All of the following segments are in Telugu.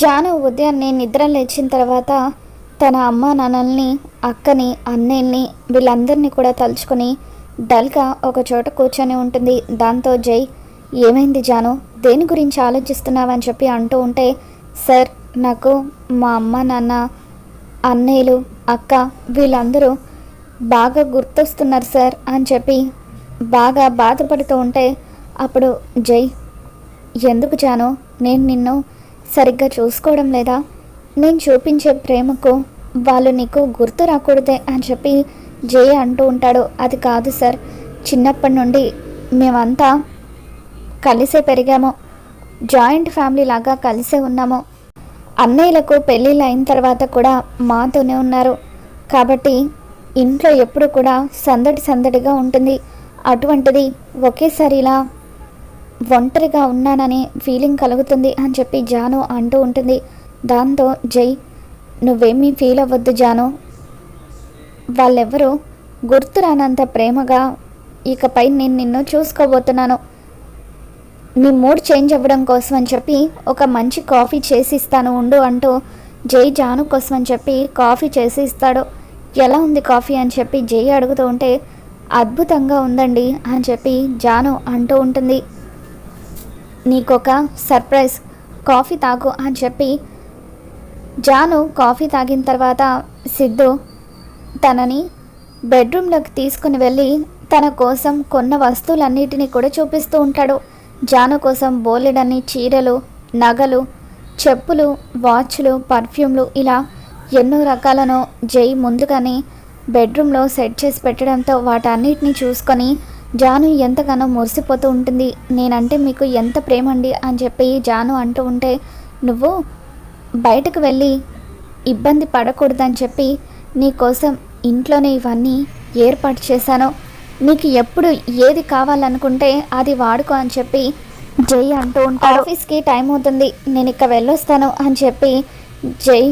జాను ఉదయాన్నే నిద్ర లేచిన తర్వాత తన అమ్మ నాన్నల్ని అక్కని అన్నయ్యని వీళ్ళందరినీ కూడా తలుచుకొని డల్గా ఒక చోట కూర్చొని ఉంటుంది. దాంతో జై ఏమైంది జాను? దేని గురించి ఆలోచిస్తున్నావని చెప్పి అంటూ ఉంటే సార్ నాకు మా అమ్మ నాన్న అన్నయ్యలు అక్క వీళ్ళందరూ బాగా గుర్తొస్తున్నారు సార్ అని చెప్పి బాగా బాధపడుతూ ఉంటే అప్పుడు జై ఎందుకు జాను? నేను నిన్ను సరిగ్గా చూసుకోవడం లేదా? నేను చూపించే ప్రేమకు వాళ్ళు నీకు గుర్తు రాకూడదే అని చెప్పి జయ అంటూ ఉంటాడు. అది కాదు సార్. చిన్నప్పటి నుండి మేమంతా కలిసే పెరిగాము. జాయింట్ ఫ్యామిలీ లాగా కలిసే ఉన్నాము. అన్నయ్యలకు పెళ్ళిళ్ళు అయిన తర్వాత కూడా మాతోనే ఉన్నారు. కాబట్టి ఇంట్లో ఎప్పుడు కూడా సందడి సందడిగా ఉంటుంది. అటువంటిది ఒకేసారి ఇలా ఒంటరిగా ఉన్నానని ఫీలింగ్ కలుగుతుంది అని చెప్పి జాను అంటూ ఉంటుంది. దాంతో జై నువ్వేమీ ఫీల్ అవ్వద్దు జాను. వాళ్ళెవ్వరూ గుర్తురానంత ప్రేమగా ఇకపై నేను నిన్ను చూసుకోబోతున్నాను. నీ మూడ్ చేంజ్ అవ్వడం కోసం అని చెప్పి ఒక మంచి కాఫీ చేసి ఇస్తాను ఉండు అంటూ జై జాను కోసం అని చెప్పి కాఫీ చేసి ఇస్తాడు. ఎలా ఉంది కాఫీ అని చెప్పి జై అడుగుతూ ఉంటే అద్భుతంగా ఉందండి అని చెప్పి జాను అంటూ ఉంటుంది. నీకొక సర్ప్రైజ్. కాఫీ తాగు అని చెప్పి జాను కాఫీ తాగిన తర్వాత సిద్ధు తనని బెడ్రూమ్లోకి తీసుకుని వెళ్ళి తన కోసం కొన్న వస్తువులన్నిటినీ కూడా చూపిస్తూ ఉంటాడు. జాను కోసం బోలెడన్ని చీరలు నగలు చెప్పులు వాచ్లు పర్ఫ్యూమ్లు ఇలా ఎన్నో రకాలను జై ముందుగానే బెడ్రూమ్లో సెట్ చేసి పెట్టడంతో వాటన్నిటిని చూసుకొని జాను ఎంతగానో మురిసిపోతూ ఉంటుంది. నేనంటే మీకు ఎంత ప్రేమండి అని చెప్పి జాను అంటూ ఉంటే నువ్వు బయటకు వెళ్ళి ఇబ్బంది పడకూడదని చెప్పి నీకోసం ఇంట్లోనే ఇవన్నీ ఏర్పాటు చేశాను. నీకు ఎప్పుడు ఏది కావాలనుకుంటే అది వాడుకో అని చెప్పి జై అంటూ ఉంటాడు ఆఫీస్కి టైం అవుతుంది. నేను ఇక వెళ్ళొస్తాను అని చెప్పి జై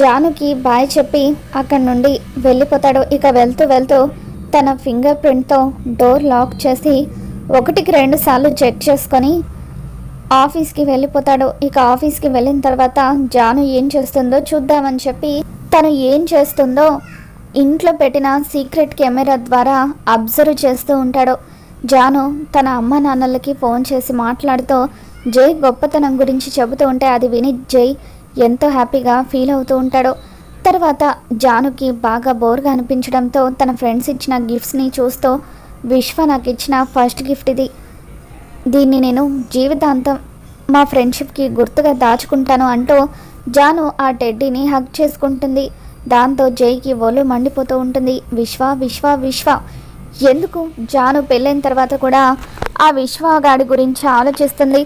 జానుకి బాయ్ చెప్పి అక్కడి నుండి వెళ్ళిపోతాడు. ఇక వెళ్తూ వెళ్తూ తన ఫింగర్ ప్రింట్తో డోర్ లాక్ చేసి ఒకటికి రెండు సార్లు చెక్ చేసుకొని ఆఫీస్కి వెళ్ళిపోతాడు. ఇక ఆఫీస్కి వెళ్ళిన తర్వాత జాను ఏం చేస్తుందో చూద్దామని చెప్పి తను ఏం చేస్తుందో ఇంట్లో పెట్టిన సీక్రెట్ కెమెరా ద్వారా అబ్జర్వ్ చేస్తూ ఉంటాడు. జాను తన అమ్మ నాన్నలకి ఫోన్ చేసి మాట్లాడుతూ జై గొప్పతనం గురించి చెబుతూ ఉంటే అది విని జై ఎంతో హ్యాపీగా ఫీల్ అవుతూ ఉంటాడు. తర్వాత జానుకి బాగా బోర్గా అనిపించడంతో తన ఫ్రెండ్స్ ఇచ్చిన గిఫ్ట్స్ని చూస్తూ విశ్వ నాకు ఇచ్చిన ఫస్ట్ గిఫ్ట్ ఇది. దీన్ని నేను జీవితాంతం మా ఫ్రెండ్షిప్కి గుర్తుగా దాచుకుంటాను అంటూ జాను ఆ టెడ్డీని హగ్ చేసుకుంటుంది. దాంతో జైకి ఒళ్ళు మండిపోతూ ఉంటుంది. విశ్వ విశ్వ విశ్వ. ఎందుకు? జాను పెళ్ళైన తర్వాత కూడా ఆ విశ్వగాడి గురించి ఆలోచిస్తుంది.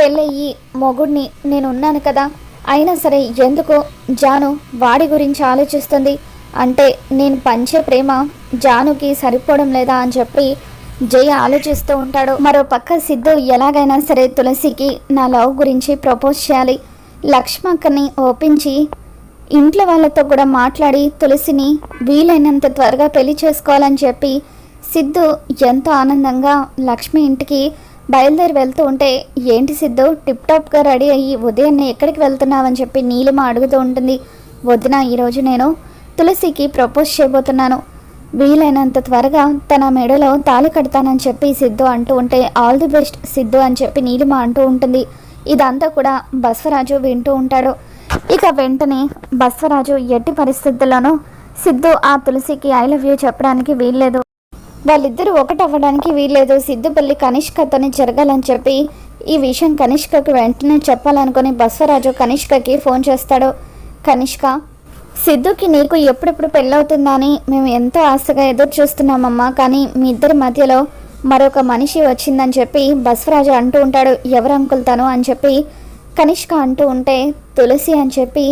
పెళ్ళయ్యి మొగుడిని నేను ఉన్నాను కదా. అయినా సరే ఎందుకు జాను వాడి గురించి ఆలోచిస్తుంది. అంటే నేను పంచే ప్రేమ జానుకి సరిపోవడం లేదా అని చెప్పి జయ ఆలోచిస్తూ ఉంటాడు. మరో పక్క సిద్ధు ఎలాగైనా సరే తులసికి నా లవ్ గురించి ప్రపోజ్ చేయాలి. లక్ష్మక్కని ఒప్పించి ఇంట్లో వాళ్ళతో కూడా మాట్లాడి తులసిని వీలైనంత త్వరగా పెళ్ళి చేసుకోవాలని చెప్పి సిద్ధు ఎంతో ఆనందంగా లక్ష్మి ఇంటికి బయలుదేరి వెళ్తూ ఉంటే ఏంటి సిద్ధు టిప్ టాప్గా రెడీ అయ్యి ఉదయాన్నే ఎక్కడికి వెళ్తున్నావని చెప్పి నీలిమ అడుగుతూ ఉంటుంది. వదిన ఈరోజు నేను తులసికి ప్రపోజ్ చేయబోతున్నాను. వీలైనంత త్వరగా తన మెడలో తాళి కడతానని చెప్పి సిద్ధు అంటూ ఉంటే ఆల్ ది బెస్ట్ సిద్ధు అని చెప్పి నీలిమ అంటూ ఉంటుంది. ఇదంతా కూడా బస్వరాజు వింటూ ఉంటాడు. ఇక వెంటనే బస్వరాజు ఎట్టి పరిస్థితుల్లోనూ సిద్ధు ఆ తులసికి ఐ లవ్ యూ చెప్పడానికి వీల్లేదు. వాళ్ళిద్దరూ ఒకటవ్వడానికి వీల్లేదు. సిద్ధు పెళ్ళి కనిష్కతోని జరగాలని చెప్పి ఈ విషయం కనిష్కకి వెంటనే చెప్పాలనుకుని బస్వరాజు కనిష్కకి ఫోన్ చేస్తాడు. కనిష్క సిద్ధుకి నీకు ఎప్పుడెప్పుడు పెళ్ళవుతుందని మేము ఎంతో ఆశగా ఎదురు చూస్తున్నామమ్మా. కానీ మీ ఇద్దరి మధ్యలో మరొక మనిషి వచ్చిందని చెప్పి బస్వరాజు అంటూ ఉంటాడు. ఎవరు అంకుల్ తను? అని చెప్పి కనిష్క అంటూ ఉంటే తులసి అని చెప్పి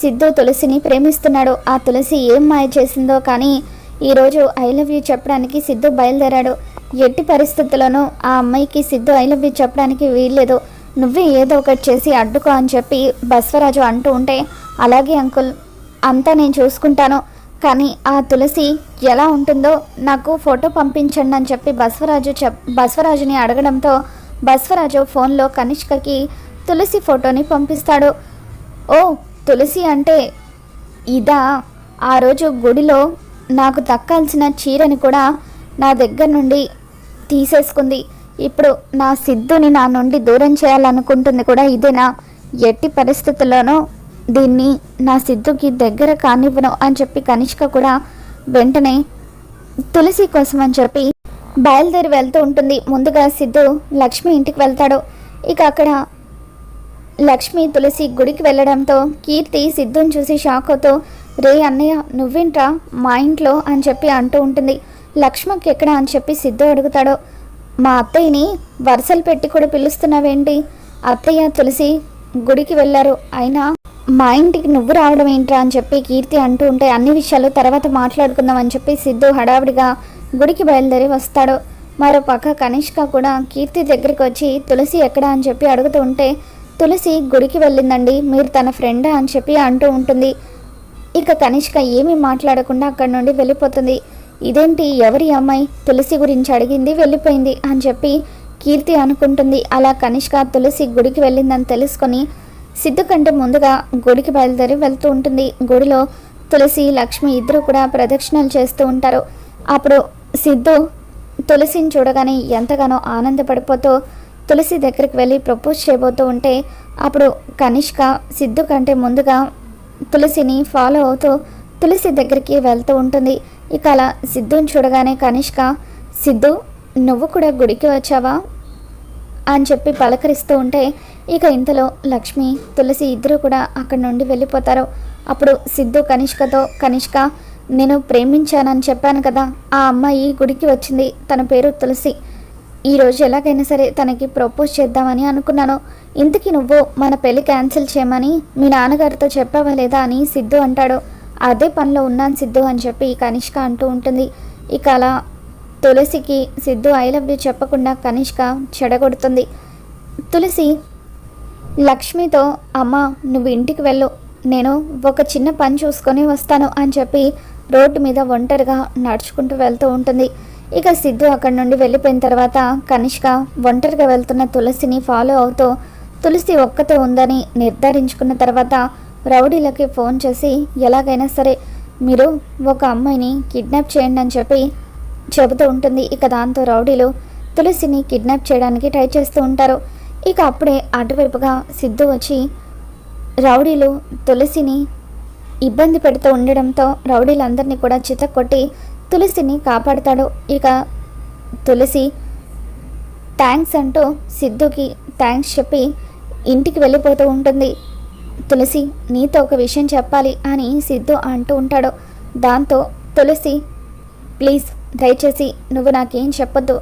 సిద్ధు తులసిని ప్రేమిస్తున్నాడు. ఆ తులసి ఏం మాయ చేసిందో కానీ ఈరోజు ఐ లవ్ యూ చెప్పడానికి సిద్ధు బయలుదేరాడు. ఎట్టి పరిస్థితుల్లోనూ ఆ అమ్మాయికి సిద్ధు ఐ లవ్ యూ చెప్పడానికి వీల్లేదు. నువ్వే ఏదో ఒకటి చేసి అడ్డుకో అని చెప్పి బస్వరాజు అంటూ ఉంటే అలాగే అంకుల్ అంతా నేను చూసుకుంటాను. కానీ ఆ తులసి ఎలా ఉంటుందో నాకు ఫోటో పంపించండి అని చెప్పి బస్వరాజు చెప్ బస్వరాజుని అడగడంతో బస్వరాజు ఫోన్లో కనిష్కకి తులసి ఫోటోని పంపిస్తాడు. ఓ తులసి అంటే ఇదా? ఆ రోజు గుడిలో నాకు దక్కాల్సిన చీరని కూడా నా దగ్గర నుండి తీసేసుకుంది. ఇప్పుడు నా సిద్ధుని నా నుండి దూరం చేయాలనుకుంటుంది కూడా ఇదేనా? ఎట్టి పరిస్థితుల్లోనూ దీన్ని నా సిద్ధుకి దగ్గర కానివ్వను అని చెప్పి కనిష్క కూడా వెంటనే తులసి కోసం అని చెప్పి బయలుదేరి వెళ్తూ ఉంటుంది. ముందుగా సిద్ధు లక్ష్మి ఇంటికి వెళ్తాడు. ఇక అక్కడ లక్ష్మి తులసి గుడికి వెళ్ళడంతో కీర్తి సిద్ధుని చూసి షాక్ అవుతూ రే అన్నయ్య నువ్వేంట్రా మా ఇంట్లో అని చెప్పి అంటూ ఉంటుంది. లక్ష్మకి ఎక్కడ అని చెప్పి సిద్ధు అడుగుతాడో. మా అత్తయ్యని వరుసలు పెట్టి కూడా పిలుస్తున్నావేంటి? అత్తయ్య తులసి గుడికి వెళ్ళారు. అయినా మా ఇంటికి నువ్వు రావడం ఏంట్రా అని చెప్పి కీర్తి అంటూ ఉంటే అన్ని విషయాలు తర్వాత మాట్లాడుకుందాం అని చెప్పి సిద్ధు హడావిడిగా గుడికి బయలుదేరి వస్తాడు. మరో పక్క కనిష్క కూడా కీర్తి దగ్గరికి వచ్చి తులసి ఎక్కడ? అని చెప్పి అడుగుతూ ఉంటే తులసి గుడికి వెళ్ళిందండి. మీరు తన ఫ్రెండా? అని చెప్పి అంటూ ఉంటుంది. ఇక కనిష్క ఏమీ మాట్లాడకుండా అక్కడి నుండి వెళ్ళిపోతుంది. ఇదేంటి ఎవరి అమ్మాయి? తులసి గురించి అడిగింది వెళ్ళిపోయింది అని చెప్పి కీర్తి అనుకుంటుంది. అలా కనిష్క తులసి గుడికి వెళ్ళిందని తెలుసుకొని సిద్ధు కంటే ముందుగా గుడికి బయలుదేరి వెళ్తూ ఉంటుంది. గుడిలో తులసి లక్ష్మి ఇద్దరు కూడా ప్రదక్షిణలు చేస్తూ ఉంటారు. అప్పుడు సిద్ధు తులసిని చూడగానే ఎంతగానో ఆనందపడిపోతూ తులసి దగ్గరికి వెళ్ళి ప్రపోజ్ చేయబోతూ ఉంటే అప్పుడు కనిష్క సిద్ధు కంటే ముందుగా తులసిని ఫాలో అవుతూ తులసి దగ్గరికి వెళ్తూ ఉంటుంది. ఇక అలా సిద్ధుని చూడగానే కనిష్క సిద్ధు నువ్వు కూడా గుడికి వచ్చావా? అని చెప్పి పలకరిస్తూ ఉంటే ఇక ఇంతలో లక్ష్మి తులసి ఇద్దరు కూడా అక్కడి నుండి వెళ్ళిపోతారు. అప్పుడు సిద్ధు కనిష్కతో కనిష్క నేను ప్రేమించానని చెప్పాను కదా ఆ అమ్మాయి గుడికి వచ్చింది. తన పేరు తులసి. ఈరోజు ఎలాగైనా సరే తనకి ప్రపోజ్ చేద్దామని అనుకున్నాను. ఇంతకీ నువ్వు మన పెళ్ళి క్యాన్సిల్ చేయమని మీ నాన్నగారితో చెప్పావా లేదా అని సిద్ధు అంటాడు. అదే పనిలో ఉన్నాను సిద్ధు అని చెప్పి కనిష్క అంటూ ఉంటుంది. ఇక అలా తులసికి సిద్ధు ఐ లవ్ యూ చెప్పకుండా కనిష్క చెడగొడుతుంది. తులసి లక్ష్మితో అమ్మ నువ్వు ఇంటికి వెళ్ళు. నేను ఒక చిన్న పని చూసుకొని వస్తాను అని చెప్పి రోడ్డు మీద ఒంటరిగా నడుచుకుంటూ వెళ్తూ ఉంటుంది. ఇక సిద్ధు అక్కడి నుండి వెళ్ళిపోయిన తర్వాత కనిష్క ఒంటరిగా వెళ్తున్న తులసిని ఫాలో అవుతూ తులసి ఒక్కతే ఉందని నిర్ధారించుకున్న తర్వాత రౌడీలకి ఫోన్ చేసి ఎలాగైనా సరే మీరు ఒక అమ్మాయిని కిడ్నాప్ చేయండి అని చెప్పి చెబుతూ ఉంటుంది. ఇక దాంతో రౌడీలు తులసిని కిడ్నాప్ చేయడానికి ట్రై చేస్తూ ఉంటారు. ఇక అప్పుడే అటువైపుగా సిద్ధు వచ్చి రౌడీలు తులసిని ఇబ్బంది పెడుతూ ఉండడంతో రౌడీలందరినీ కూడా చితక్కొట్టి తులసిని కాపాడతాడు. ఇక తులసి థ్యాంక్స్ అంటూ సిద్ధుకి థ్యాంక్స్ చెప్పి ఇంటికి వెళ్ళిపోతూ ఉంటుంది. తులసి నీతో ఒక విషయం చెప్పాలి అని సిద్ధు అంటూ ఉంటాడు. దాంతో తులసి ప్లీజ్ దయచేసి నువ్వు నాకేం చెప్పొద్దు.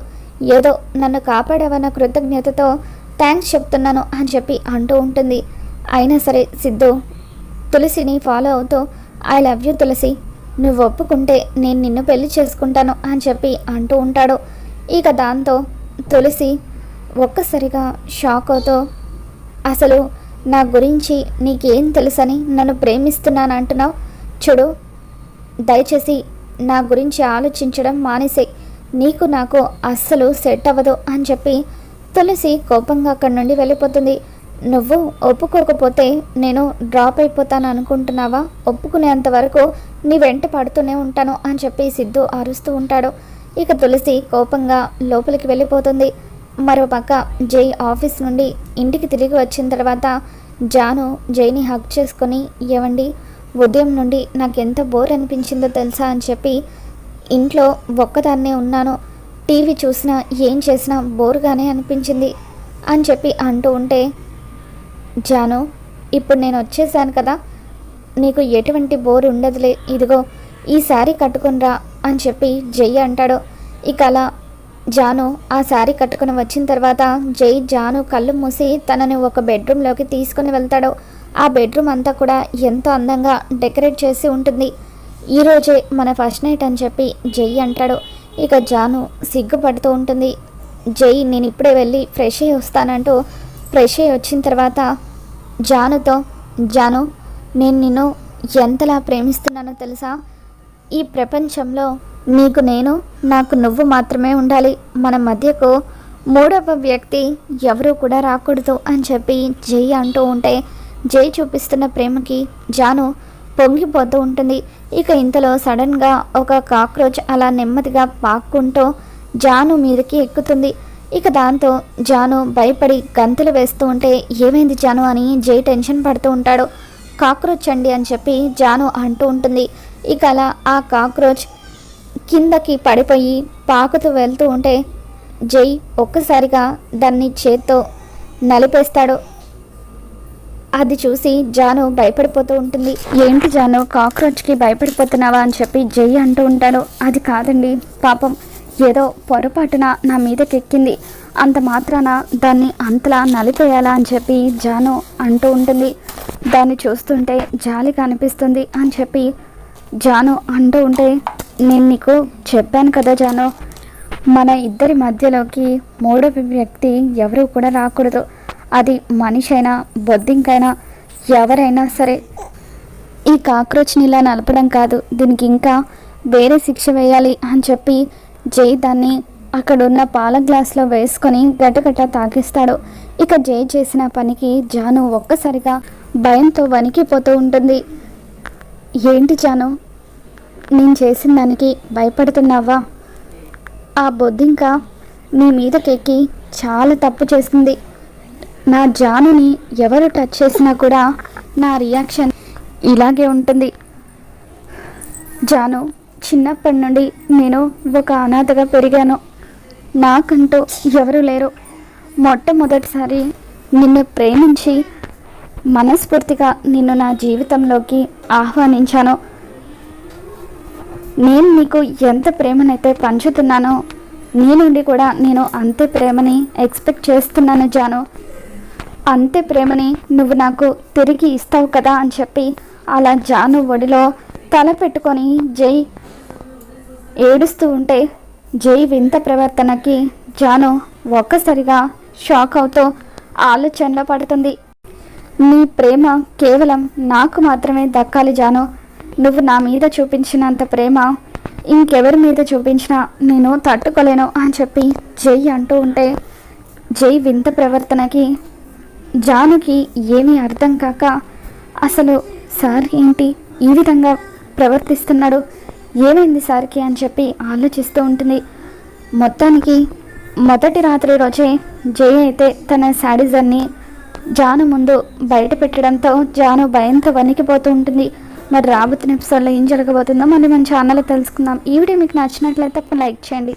ఏదో నన్ను కాపాడవన్న కృతజ్ఞతతో థ్యాంక్స్ చెప్తున్నాను అని చెప్పి అంటూ ఉంటుంది. అయినా సరే సిద్ధు తులసిని ఫాలో అవుతూ ఐ లవ్ యూ తులసి. నువ్వు ఒప్పుకుంటే నేను నిన్ను పెళ్ళి చేసుకుంటాను అని చెప్పి అంటూ ఉంటాడు. ఇక దాంతో తులసి ఒక్కసారిగా షాక్ అవుతూ అసలు నా గురించి నీకేం తెలుసని నన్ను ప్రేమిస్తున్నాను అంటున్నావు? చూడు దయచేసి నా గురించి ఆలోచించడం మానేసే. నీకు నాకు అస్సలు సెట్ అవ్వదు అని చెప్పి తులసి కోపంగా అక్కడి నుండి వెళ్ళిపోతుంది. నువ్వు ఒప్పుకోకపోతే నేను డ్రాప్ అయిపోతాను అనుకుంటున్నావా? ఒప్పుకునేంత వరకు నీ వెంట పడుతూనే ఉంటాను అని చెప్పి సిద్ధు అరుస్తూ ఉంటాడు. ఇక తులసి కోపంగా లోపలికి వెళ్ళిపోతుంది. మరోపక్క జై ఆఫీస్ నుండి ఇంటికి తిరిగి వచ్చిన తర్వాత జాను జైని హక్ చేసుకొని ఏవండి ఉదయం నుండి నాకు ఎంత బోర్ అనిపించిందో తెలుసా? అని చెప్పి ఇంట్లో ఒక్కదాన్నే ఉన్నాను. టీవీ చూసినా ఏం చేసినా బోర్గానే అనిపించింది అని చెప్పి అంటూ ఉంటే జాను ఇప్పుడు నేను వచ్చేసాను కదా. నీకు ఎటువంటి బోర్ ఉండదులే. ఇదిగో ఈ శారీ కట్టుకునిరా అని చెప్పి జై అంటాడు. ఇక అలా జాను ఆ శారీ కట్టుకుని వచ్చిన తర్వాత జై జాను కళ్ళు మూసి తనని ఒక బెడ్రూమ్లోకి తీసుకుని వెళ్తాడు. ఆ బెడ్రూమ్ అంతా కూడా ఎంతో అందంగా డెకరేట్ చేసి ఉంటుంది. ఈరోజే మన ఫస్ట్ నైట్ అని చెప్పి జై అంటాడు. ఇక జాను సిగ్గుపడుతూ ఉంటుంది. జై నేను ఇప్పుడే వెళ్ళి ఫ్రెష్ అయ్యి వస్తానంటూ ఫ్రెష్ అయ్యి వచ్చిన తర్వాత జానుతో జాను నేను నిన్ను ఎంతలా ప్రేమిస్తున్నానో తెలుసా? ఈ ప్రపంచంలో నీకు నేను నాకు నువ్వు మాత్రమే ఉండాలి. మన మధ్యకు మూడవ వ్యక్తి ఎవరూ కూడా రాకూడదు అని చెప్పి జై అంటూ ఉంటే జై చూపిస్తున్న ప్రేమకి జాను పొంగిపోతూ ఉంటుంది. ఇక ఇంతలో సడన్గా ఒక కాక్రోచ్ అలా నెమ్మదిగా పాక్కుంటూ జాను మీదకి ఎక్కుతుంది. ఇక దాంతో జాను భయపడి గంతులు వేస్తూ ఉంటే ఏమైంది జాను? అని జై టెన్షన్ పడుతూ ఉంటాడు. కాక్రోచ్ అండి అని చెప్పి జాను అంటూ ఉంటుంది. ఇక అలా ఆ కాక్రోచ్ కిందకి పడిపోయి పాకుతూ వెళ్తూ ఉంటే జై ఒక్కసారిగా దాన్ని చేత్తో నలిపేస్తాడు. అది చూసి జాను భయపడిపోతూ ఉంటుంది. ఏంటి జాను కాక్రోచ్కి భయపడిపోతున్నావా? అని చెప్పి జై అంటూ ఉంటాడు. అది కాదండి పాపం. ఏదో పొరపాటున నా మీదకెక్కింది. అంత మాత్రాన దాన్ని అంతలా నలిపేయాలా అని చెప్పి జాను అంటూ ఉంటుంది. దాన్ని చూస్తుంటే జాలిగా అనిపిస్తుంది అని చెప్పి జాను అంటూ ఉంటే నేను నీకు చెప్పాను కదా జాను మన ఇద్దరి మధ్యలోకి మూడవ వ్యక్తి ఎవరు కూడా రాకూడదు. అది మనిషి అయినా బొద్దింకైనా ఎవరైనా సరే. ఈ కాక్రోచ్ని ఇలా నలపడం కాదు. దీనికి ఇంకా వేరే శిక్ష వేయాలి అని చెప్పి జై దాన్ని అక్కడున్న పాల గ్లాస్లో వేసుకొని గటగట తాకిస్తాడు ఇక జై చేసిన పనికి జాను ఒక్కసారిగా భయంతో వణికిపోతూ ఉంటుంది. ఏంటి జాను? నేను చేసిన దానికి భయపడుతున్నావా? ఆ బొద్దింక నీ మీదకెక్కి చాలా తప్పు చేసింది. నా జానుని ఎవరు టచ్ చేసినా కూడా నా రియాక్షన్ ఇలాగే ఉంటుంది. జాను చిన్నప్పటి నుండి నేను ఒక అనాథగా పెరిగాను. నాకంటూ ఎవరు లేరు. మొట్టమొదటిసారి నిన్ను ప్రేమించి మనస్ఫూర్తిగా నిన్ను నా జీవితంలోకి ఆహ్వానించాను. నేను నీకు ఎంత ప్రేమనైతే పంచుతున్నానో నీ నుండి కూడా నేను అంతే ప్రేమని ఎక్స్పెక్ట్ చేస్తున్నాను జాను. అంతే ప్రేమని నువ్వు నాకు తిరిగి ఇస్తావు కదా అని చెప్పి అలా జాను ఒడిలో తల పెట్టుకొని జై ఏడుస్తూ ఉంటే జై వింత ప్రవర్తనకి జాను ఒక్కసారిగా షాక్ అవుతూ ఆలోచనలో పడుతుంది. నీ ప్రేమ కేవలం నాకు మాత్రమే దక్కాలి జాను. నువ్వు నా మీద చూపించినంత ప్రేమ ఇంకెవరి మీద చూపించినా నేను తట్టుకోలేను అని చెప్పి జై అంటూ ఉంటే జై వింత ప్రవర్తనకి జానుకి ఏమీ అర్థం కాక అసలు సార్ ఏంటి ఈ విధంగా ప్రవర్తిస్తున్నాడు? ఏమైంది సార్కి అని చెప్పి ఆలోచిస్తూ ఉంటుంది. మొత్తానికి మొదటి రాత్రి రోజే జై అయితే తన శాడిజర్ని జాను ముందు బయట పెట్టడంతో జాను భయంతో వణికిపోతూ ఉంటుంది. మరి రాబోతున్న ఎపిసోడ్లో ఏం జరగబోతుందో మళ్ళీ మన ఛానల్లో తెలుసుకుందాం. ఈ వీడియో మీకు నచ్చినట్లయితే లైక్ చేయండి.